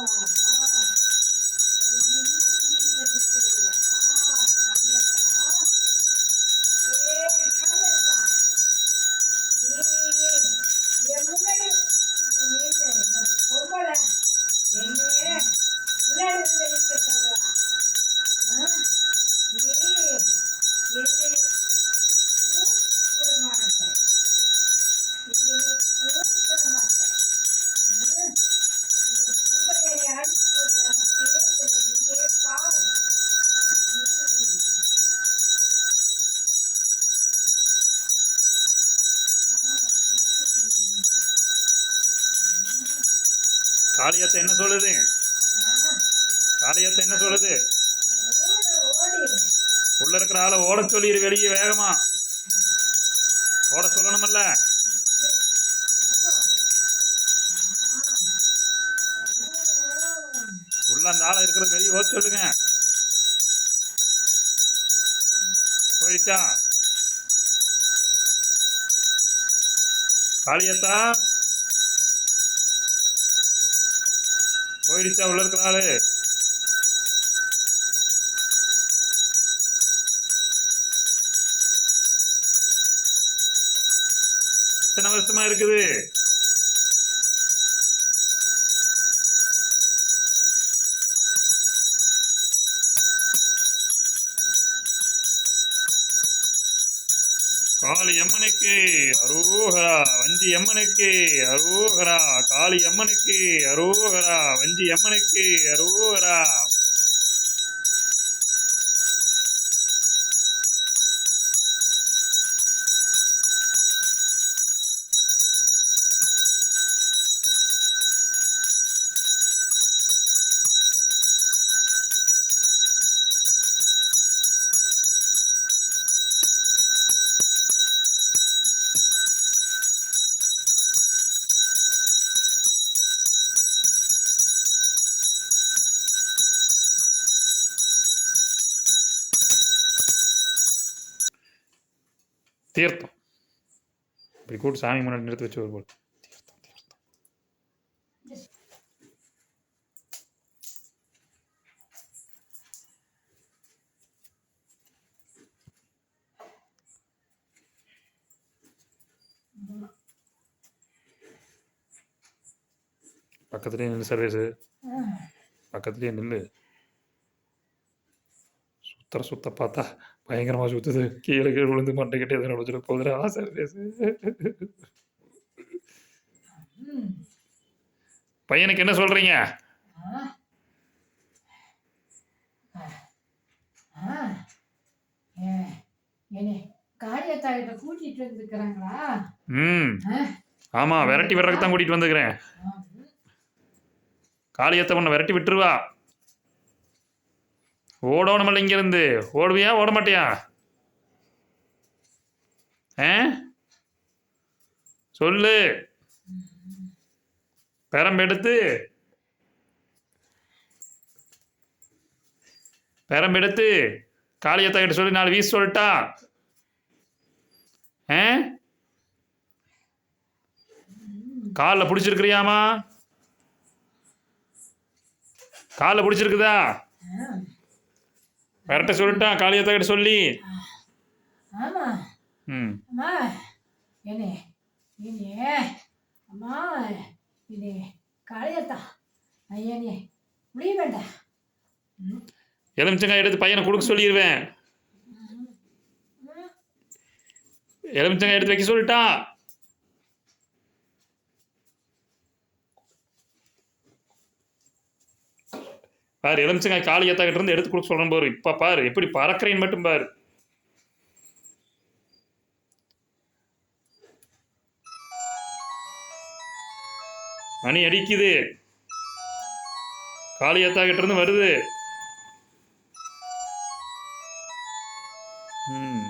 முன்னாடி முன்னாடி வந்து நிற்க சொல்ற காளியாத்த என்ன சொல்லுது? காளியாத்த என்ன சொல்லுது? உள்ள இருக்கிற ஆளை ஓட சொல்லிடு வெளியே வேகமா. ஓட சொல்லணும்ல உள்ள அந்த ஆளை இருக்கிறது வெளியே ஓட சொல்லுங்க. போயிடுச்சா? காளியத்தா? போயிடுச்சா உள்ள இருக்கிற ஆளு எத்தனை வருஷமா இருக்குது? காளி அம்மனுக்கு அரோகரா வஞ்சி அம்மனுக்கு அரோகரா காளி அம்மனுக்கு அரோகரா வஞ்சி அம்மனுக்கு அரோகரா. தீர்த்தம். இப்படி கூட்டு சாமி முன்னாடி நிறுத்தி வச்சு ஒரு போல். தீர்த்தம் தீர்த்தம். பக்கத்துலேயே நில்லு சர்வேஸு பக்கத்துலேயே நில்லு. சுத்தர சுத்த பார்த்தா பயங்கரமாக சுற்றுது கீழே கீழே விழுந்து மண்டைக்கிட்டே எதுவும் நடிச்சிட ஆசை பேசு பையனுக்கு என்ன சொல்கிறீங்க ம் ஆமாம் விரட்டி விடுறதுக்கு தான் கூட்டிகிட்டு வந்துக்கிறேன் காளியத்தை உன்னை விரட்டி விட்டுருவா ஓடணுமில்ல இங்கேருந்து. ஓடுவியா? ஓட மாட்டியா ஆ? சொல்லு. பெரம்பெடுத்து பெரம்பெடுத்து காளியத்தை சொல்லி நாலு வீசு சொல்லிட்டா. ஆ? காலில் பிடிச்சிருக்கிறியாமா? காலில் பிடிச்சிருக்குதா? விரட்ட சொல்லிட்டான் காளியத்தை கிட்ட சொல்லி. ஆமா. ம். அம்மா அம்மா என்னே காளியத்தா ஐயனே முடிய வேண்டாம். எலுமிச்சங்காய் எடுத்து பையனை கொடுக்க சொல்லிடுவேன் எலுமிச்சங்காய் எடுத்து வைக்க சொல்லிட்டான் பாரு எலுமிச்சங்காய் காலி கிட்ட இருந்து எடுத்து கொடுக்க சொல்கிறேன் பாரு. இப்போ பாரு எப்படி பறக்கிறேன்னு மட்டும் பாரு. மணி அடிக்குது. காலி கிட்ட இருந்து வருது. ம்